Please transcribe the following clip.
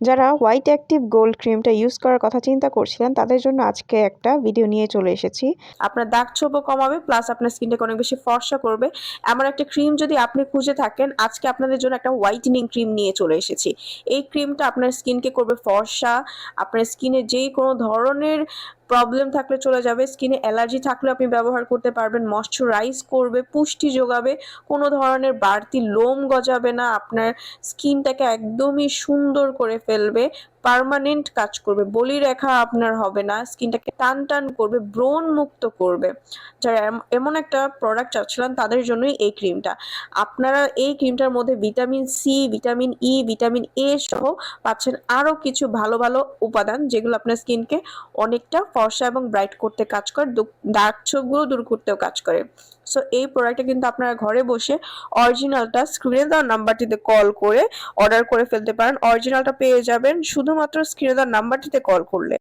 যারা white active gold ক্রিমটা use করার কথা চিন্তা করছিলেন, তাদের জন্য আজকে একটা ভিডিও নিয়ে চলে এসেছি। আপনার দাগ ছোপও কমাবে প্লাস আপনার স্কিনটাকে অনেক বেশি ফর্সা করবে। এমন একটা ক্রিম যদি আপনি খুঁজে থাকেন, আজকে আপনাদের জন্য একটা হোয়াইটেনিং ক্রিম নিয়ে চলে এসেছি। এই ক্রিমটা আপনার স্কিনকে করবে ফর্সা, আপনার স্কিনে যেই কোনো ধরনের প্রবলেম থাকলে চলে যাবে স্কিনে অ্যালার্জি থাকলে আপনি ব্যবহার করতে পারবেন ময়শ্চারাইজ করবে, পুষ্টি যোগাবে, কোনো ধরনের বাড়তি লোম গজাবে না, আপনার স্কিনটাকে একদমই সুন্দর করে ফেলবে পার্মানেন্ট কাজ করবে বলি রেখা আপনার হবে না স্কিনটাকে টান টান করবে, ব্রণ মুক্ত করবে। যারা এম- এমন একটা প্রোডাক্ট চাচ্ছিলাম, তাদের জন্যই এই ক্রিমটা আপনারা এই ক্রিমটার মধ্যে vitamin C vitamin E vitamin A সহ পাচ্ছেন আরও কিছু ভালো ভালো উপাদান, যেগুলো আপনার স্কিনকে অনেকটা ফর্সা এবং ব্রাইট করতে কাজ করে ডার্ক ছোপগুলো দূর করতেও কাজ করে। সো এই প্রোডাক্টটা কিন্তু আপনারা ঘরে বসে অরিজিনালটা স্ক্রিনে দেওয়ার নাম্বারটিতে কল করে অর্ডার করে ফেলতে পারেন। অরিজিনালটা পেয়ে যাবেন শুধুমাত্র স্ক্রিনে দেওয়ার নাম্বারটিতে কল করলে।